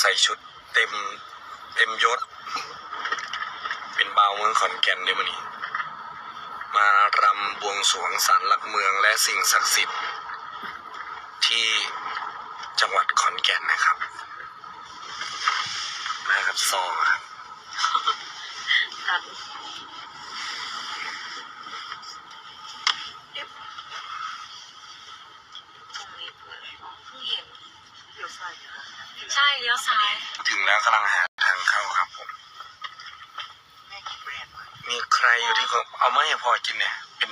ใส่ชุดเต็มเต็มยศ เป็นบ่าวเมืองขอนแก่นเดี๋ยววันนี้ มารำบวงสรวงศาลหลักเมืองและสิ่งศักดิ์สิทธิ์ ที่จังหวัดขอนแก่นนะครับมากับซอครับ กัน ตรงนี้เพิ่งเห็นเดี๋ยวซ้ายใช่เลี้ยวซ้าย ถึงแล้วกำลังหาทางเข้าครับผมแม่กินแบรนด์มามีใครอยู่ที่เขาเอามาให้พอกินเนี่ย เป็น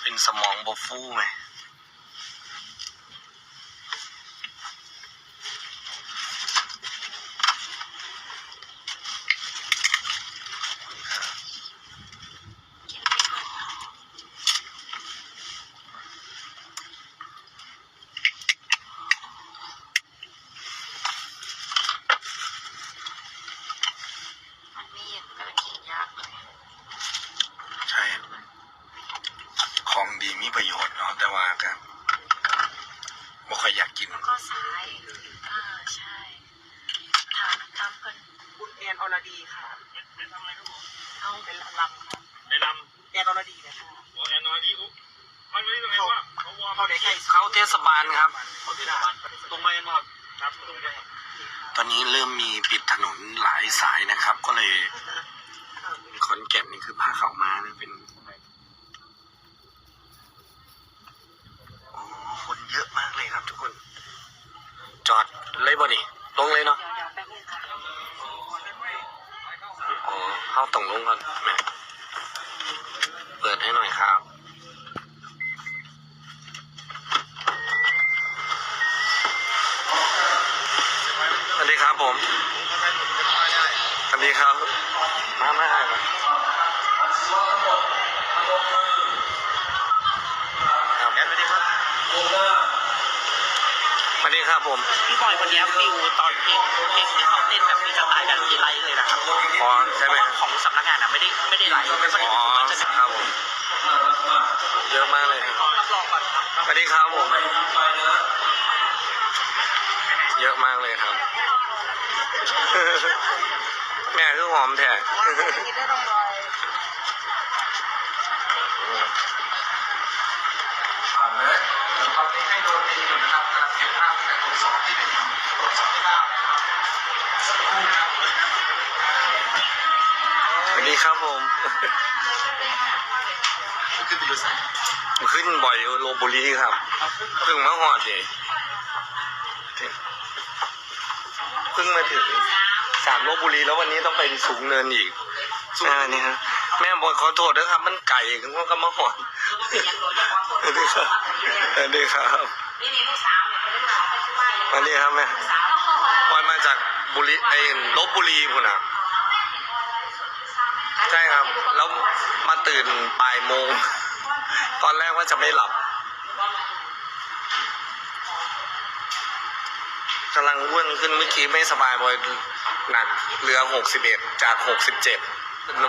เป็นสมองบฟูไหมนี่ครับ กินไม่หมด มันไม่เย็นก็เลยกินยากเลย ใช่ ของ ดีมีประโยชน์เนาะแต่ว่าก็ไม่ค่อยอยากกิน แล้วก็ซ้ายอ่าใช่ถามถามเพิ่นคุณแอนอรดีค่ะเอาเป็นลำค่ะในลแอนอรดีนะคะำโอ้แอนน้อยดีอุ๊บมันไม่ได้ตรงไหนวะเขาวอร์มเขาได้ใกล้เข้าเทศบาลครับ เขาที่ด่านตรงไปมาครับตรงไปตอนนี้เริ่มมีปิดถนนหลายสายนะครับ ก็เลยขอนแก่นนี่คือผ้าขาวม้าเนี่ยเป็นอ๋อ คนเยอะมากเลยครับทุกคน จอดเลยบ่นี่ลงเลยเนาะเดี๋ยวแป๊บนึงค่ะอ๋อเข้าตรงลงก่อนแม่เปิดให้หน่อยครับ สวัสดีครับผม สวัสดีครับ มามามาครับ แอนไม่ได้ครับ สวัสดีครับผมพี่บอยวันนี้ฟิวตอนเพลงเพลงที่เขาเต้นแบบมีสไตล์แบบที่ไลฟ์เลยนะครับอ๋อใช่ไหมเพราะว่าของสำนักงานอะไม่ได้ไม่ได้ไลฟ์ไม่ได้อ๋อมันจะครับผมเยอะมากเลยครับรับรองก่อนครับสวัสดีครับผมเยอะมากเลยครับ แม่คือหอมแท้ กินได้ต้องรอย ผ่านเลยตอนนี้ให้โดนตีอยู่นะครับการเก็บภาพจากตรวจสอบที่เป็นตรวจสอบที่ได้นะครับสักครู่นะครับ สวัส ดีครับผมขึ้นไปดูสักขึ้นบ่อยอยู่โลบุรีครับเพิ่งมาหอดเดยเพิ่งมาถึงสามโลบุรีแล้ววันนี้ต้องไปสูงเนินอีกแม่นี่ครับแม่บอกขอโทษนะครับ มันไก่ถึงว่าก็มาหอดสวัสดีครับสวัสดีครับนี่นี่ลูกสาวเนี่ยเขาเรียกว่าเขาชื่อว่าอะไรสวัสดีครับแม่ลูกสาววันมาจากบุรีไอ้ลบบุรีพุ่นอะ ใช่ครับ แล้วมาตื่นบ่ายโมง ตอนแรกว่าจะไม่หลับกำลังอ้วนขึ้นเมื่อกี้ไม่สบายบ่อยหนักเหลือหกสิบเอ็ดจากหกสิบเจ็ด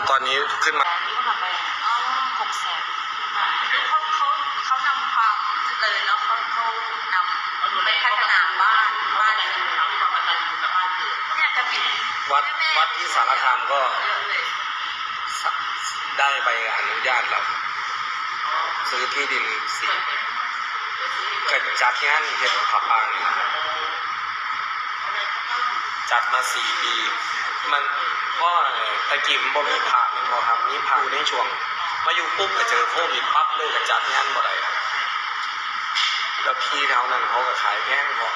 ตอนนี้ขึ้นมานี่ก็ทำไปอ๋อหกแสนเขาเขาเขานำความเจริญแล้วเขาเขานำไปพัฒนาบ้านบ้านอะไรทำความกตัญญูกับบ้านเกิดเนี่ยจะเป็นวัดวัดที่สารคามก็ เยอะเลย ได้ใบอนุญาตแล้วซื้อที่ดินสี่เกิดจัดงานเห็ดผับปางจัดมาสี่ปี มันเพราะตะกิมบ่มีผ่ามันบ่ทำนี่ผ่าอยู่ในช่วง มาอยู่ปุ๊บก็เจอโควิดปั๊บเลยก็จัดงานบ่ได้แล้วที่แถวนั้นเขาก็ขายแพงพอ